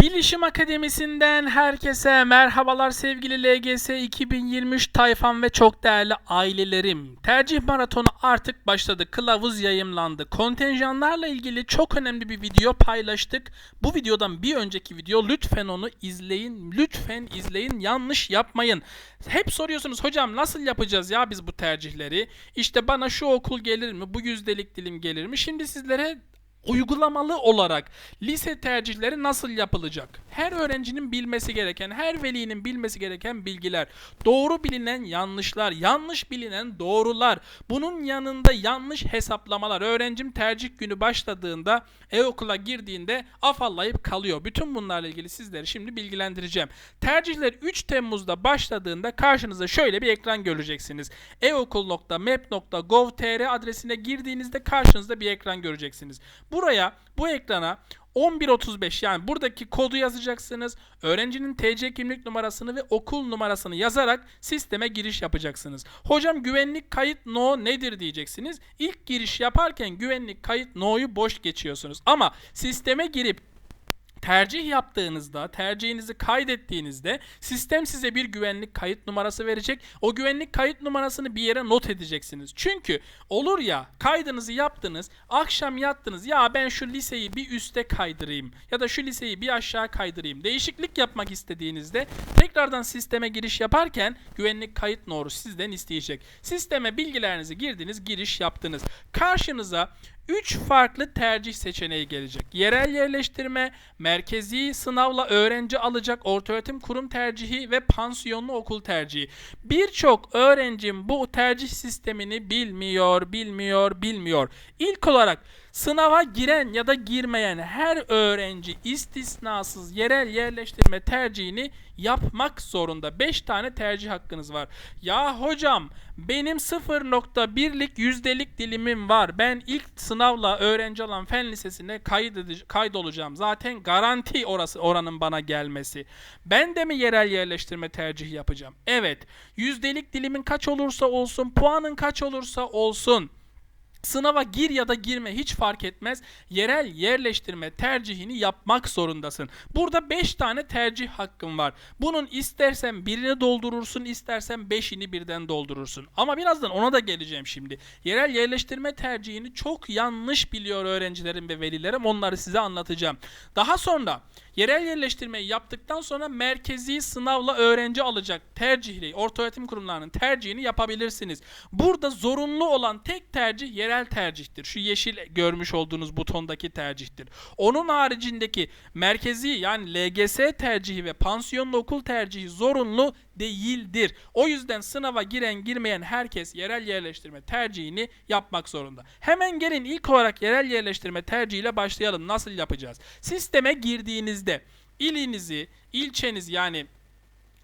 Bilişim Akademisi'nden herkese merhabalar sevgili LGS 2023 tayfam ve çok değerli ailelerim. Tercih maratonu artık başladı. Kılavuz yayımlandı. Kontenjanlarla ilgili çok önemli bir video paylaştık. Bu videodan bir önceki video lütfen onu izleyin. Lütfen izleyin. Yanlış yapmayın. Hep soruyorsunuz hocam nasıl yapacağız ya biz bu tercihleri? İşte bana şu okul gelir mi? Bu yüzdelik dilim gelir mi? Şimdi sizlere uygulamalı olarak lise tercihleri nasıl yapılacak? Her öğrencinin bilmesi gereken, her velinin bilmesi gereken bilgiler. Doğru bilinen yanlışlar, yanlış bilinen doğrular. Bunun yanında yanlış hesaplamalar. Öğrencim tercih günü başladığında, e-okula girdiğinde afallayıp kalıyor. Bütün bunlarla ilgili sizleri şimdi bilgilendireceğim. Tercihler 3 Temmuz'da başladığında karşınıza şöyle bir ekran göreceksiniz. eokul.map.gov.tr adresine girdiğinizde karşınızda bir ekran göreceksiniz. Buraya, bu ekrana 1135 yani buradaki kodu yazacaksınız. Öğrencinin TC kimlik numarasını ve okul numarasını yazarak sisteme giriş yapacaksınız. Hocam güvenlik kayıt no nedir diyeceksiniz. İlk giriş yaparken güvenlik kayıt no'yu boş geçiyorsunuz. Ama sisteme girip tercih yaptığınızda, tercihinizi kaydettiğinizde sistem size bir güvenlik kayıt numarası verecek. O güvenlik kayıt numarasını bir yere not edeceksiniz. Çünkü olur ya kaydınızı yaptınız, akşam yattınız. Ya ben şu liseyi bir üste kaydırayım ya da şu liseyi bir aşağı kaydırayım. Değişiklik yapmak istediğinizde tekrardan sisteme giriş yaparken güvenlik kayıt noru sizden isteyecek. Sisteme bilgilerinizi girdiniz, giriş yaptınız. Karşınıza 3 farklı tercih seçeneği gelecek. Yerel yerleştirme, merkezi sınavla öğrenci alacak ortaöğretim kurum tercihi ve pansiyonlu okul tercihi. Birçok öğrencim bu tercih sistemini bilmiyor, bilmiyor, bilmiyor. İlk olarak sınava giren ya da girmeyen her öğrenci istisnasız yerel yerleştirme tercihini yapmak zorunda. 5 tane tercih hakkınız var. Ya hocam benim 0.1'lik yüzdelik dilimim var. Ben ilk sınavla öğrenci olan fen lisesine kaydolacağım. Zaten garanti orası oranın bana gelmesi. Ben de mi yerel yerleştirme tercihi yapacağım? Evet. Yüzdelik dilimin kaç olursa olsun, puanın kaç olursa olsun Sınava gir ya da girme hiç fark etmez. Yerel yerleştirme tercihini yapmak zorundasın. Burada 5 tane tercih hakkın var. Bunun istersen birini doldurursun, istersen 5'ini birden doldurursun. Ama birazdan ona da geleceğim şimdi. Yerel yerleştirme tercihini çok yanlış biliyor öğrencilerim ve velilerim. Onları size anlatacağım. Daha sonra yerel yerleştirmeyi yaptıktan sonra merkezi sınavla öğrenci alacak tercihli ortaöğretim kurumlarının tercihini yapabilirsiniz. Burada zorunlu olan tek tercih yerel yerel tercihtir. Şu yeşil görmüş olduğunuz butondaki tercihtir. Onun haricindeki merkezi yani LGS tercihi ve pansiyonlu okul tercihi zorunlu değildir. O yüzden sınava giren girmeyen herkes yerel yerleştirme tercihini yapmak zorunda. Hemen gelin ilk olarak yerel yerleştirme tercihiyle başlayalım. Nasıl yapacağız? Sisteme girdiğinizde ilinizi, ilçeniz yani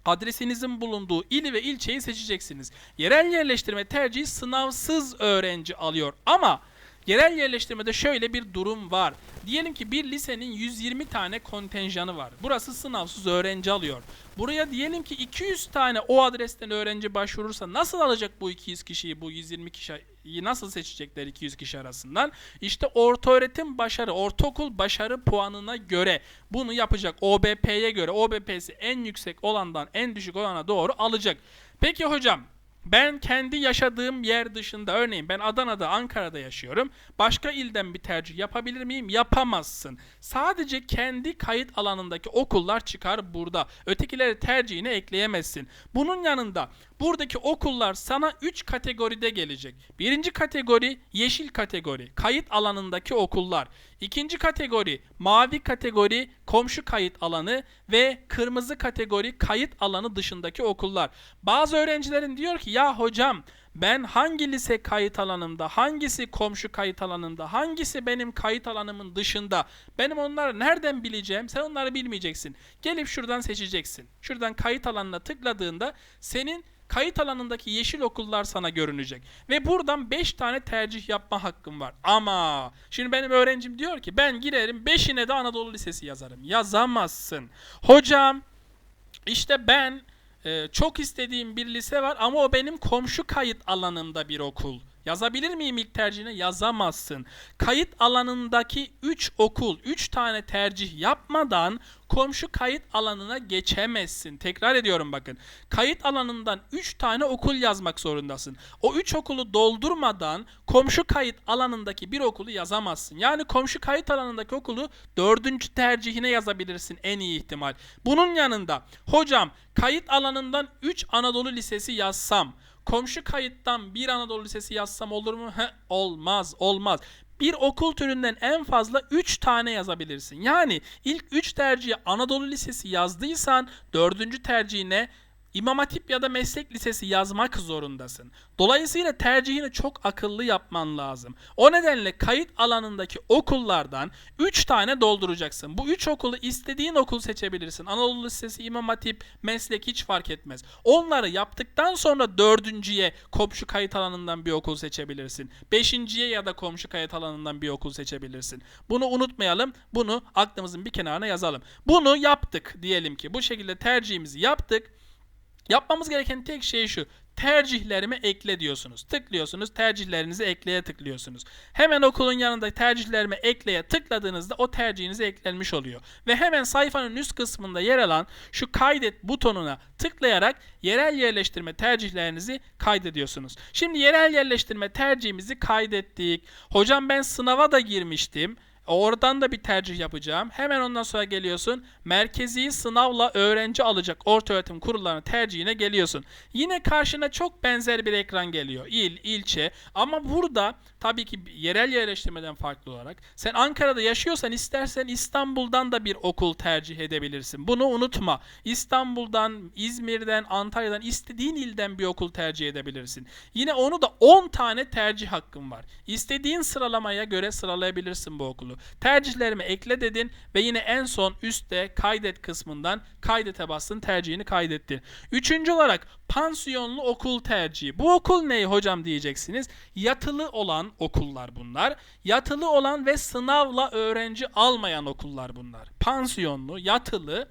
adresinizin bulunduğu ili ve ilçeyi seçeceksiniz. Yerel yerleştirme tercihi sınavsız öğrenci alıyor ama yerel yerleştirmede şöyle bir durum var. Diyelim ki bir lisenin 120 tane kontenjanı var. Burası sınavsız öğrenci alıyor. Buraya diyelim ki 200 tane o adresten öğrenci başvurursa nasıl alacak bu 200 kişiyi, bu 120 kişiyi nasıl seçecekler 200 kişi arasından? İşte orta öğretim başarı, ortaokul başarı puanına göre bunu yapacak. OBP'ye göre, OBP'si en yüksek olandan en düşük olana doğru alacak. Peki hocam ben kendi yaşadığım yer dışında örneğin ben Adana'da, Ankara'da yaşıyorum. Başka ilden bir tercih yapabilir miyim? Yapamazsın. Sadece kendi kayıt alanındaki okullar çıkar burada. Ötekileri tercihine ekleyemezsin. Bunun yanında buradaki okullar sana 3 kategoride gelecek. Birinci kategori yeşil kategori, kayıt alanındaki okullar. İkinci kategori mavi kategori, komşu kayıt alanı ve kırmızı kategori kayıt alanı dışındaki okullar. Bazı öğrencilerin diyor ki ya hocam ben hangi lise kayıt alanımda, hangisi komşu kayıt alanında, hangisi benim kayıt alanımın dışında, benim onları nereden bileceğim? Sen onları bilmeyeceksin. Gelip şuradan seçeceksin. Şuradan kayıt alanına tıkladığında senin kayıt alanındaki yeşil okullar sana görünecek. Ve buradan 5 tane tercih yapma hakkım var. Ama şimdi benim öğrencim diyor ki ben girerim 5'ine de Anadolu Lisesi yazarım. Yazamazsın. Hocam işte ben e, çok istediğim bir lise var ama o benim komşu kayıt alanımda bir okul Yazabilir miyim ilk tercihine? Yazamazsın. Kayıt alanındaki 3 okul, 3 tane tercih yapmadan komşu kayıt alanına geçemezsin. Tekrar ediyorum bakın. Kayıt alanından 3 tane okul yazmak zorundasın. O 3 okulu doldurmadan komşu kayıt alanındaki bir okulu yazamazsın. Yani komşu kayıt alanındaki okulu dördüncü tercihine yazabilirsin en iyi ihtimal. Bunun yanında hocam kayıt alanından 3 Anadolu Lisesi yazsam komşu kayıttan bir Anadolu Lisesi yazsam olur mu? Heh, olmaz, olmaz. Bir okul türünden en fazla 3 tane yazabilirsin. Yani ilk 3 tercihe Anadolu Lisesi yazdıysan 4. tercihine İmam Hatip ya da meslek lisesi yazmak zorundasın. Dolayısıyla tercihini çok akıllı yapman lazım. O nedenle kayıt alanındaki okullardan 3 tane dolduracaksın. Bu 3 okulu istediğin okul seçebilirsin. Anadolu Lisesi, İmam Hatip, meslek hiç fark etmez. Onları yaptıktan sonra dördüncüye komşu kayıt alanından bir okul seçebilirsin. Beşinciye ya da komşu kayıt alanından bir okul seçebilirsin. Bunu unutmayalım. Bunu aklımızın bir kenarına yazalım. Bunu yaptık diyelim ki. Bu şekilde tercihimizi yaptık. Yapmamız gereken tek şey şu. Tercihlerimi ekle diyorsunuz. Tıklıyorsunuz. Tercihlerinizi ekleye tıklıyorsunuz. Hemen okulun yanında tercihlerimi ekleye tıkladığınızda o tercihinize eklenmiş oluyor. Ve hemen sayfanın üst kısmında yer alan şu kaydet butonuna tıklayarak yerel yerleştirme tercihlerinizi kaydediyorsunuz. Şimdi yerel yerleştirme tercihimizi kaydettik. Hocam ben sınava da girmiştim. Oradan da bir tercih yapacağım. Hemen ondan sonra geliyorsun. Merkezi sınavla öğrenci alacak ortaöğretim kurullarının tercihine geliyorsun. Yine karşına çok benzer bir ekran geliyor. İl, ilçe. Ama burada tabii ki yerel yerleştirmeden farklı olarak sen Ankara'da yaşıyorsan istersen İstanbul'dan da bir okul tercih edebilirsin. Bunu unutma. İstanbul'dan, İzmir'den, Antalya'dan istediğin ilden bir okul tercih edebilirsin. Yine onu da 10 tane tercih hakkın var. İstediğin sıralamaya göre sıralayabilirsin bu okulu. Tercihlerimi ekle dedin ve yine en son üstte kaydet kısmından kaydete bastın tercihini kaydettin. Üçüncü olarak pansiyonlu okul tercihi. Bu okul ne hocam diyeceksiniz. Yatılı olan okullar bunlar. Yatılı olan ve sınavla öğrenci almayan okullar bunlar. Pansiyonlu, yatılı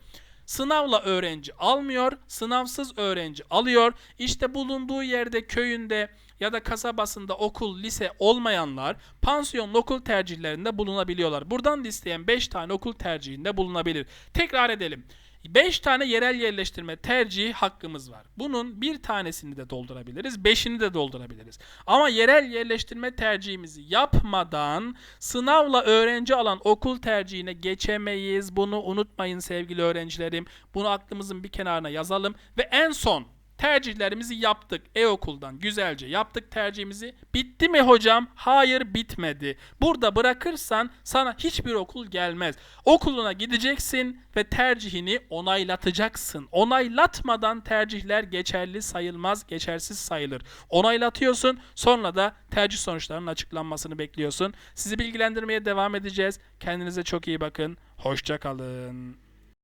Sınavla öğrenci almıyor, sınavsız öğrenci alıyor. İşte bulunduğu yerde, köyünde ya da kasabasında okul, lise olmayanlar pansiyon okul tercihlerinde bulunabiliyorlar. Buradan da isteyen 5 tane okul tercihinde bulunabilir. Tekrar edelim. 5 tane yerel yerleştirme tercihi hakkımız var. Bunun bir tanesini de doldurabiliriz, 5'ini de doldurabiliriz. Ama yerel yerleştirme tercihimizi yapmadan sınavla öğrenci alan okul tercihine geçemeyiz. Bunu unutmayın sevgili öğrencilerim. Bunu aklımızın bir kenarına yazalım ve en son Tercihlerimizi yaptık e-okuldan güzelce yaptık tercihimizi. Bitti mi hocam? Hayır bitmedi. Burada bırakırsan sana hiçbir okul gelmez. Okuluna gideceksin ve tercihini onaylatacaksın. Onaylatmadan tercihler geçerli sayılmaz, geçersiz sayılır. Onaylatıyorsun sonra da tercih sonuçlarının açıklanmasını bekliyorsun. Sizi bilgilendirmeye devam edeceğiz. Kendinize çok iyi bakın. Hoşça kalın.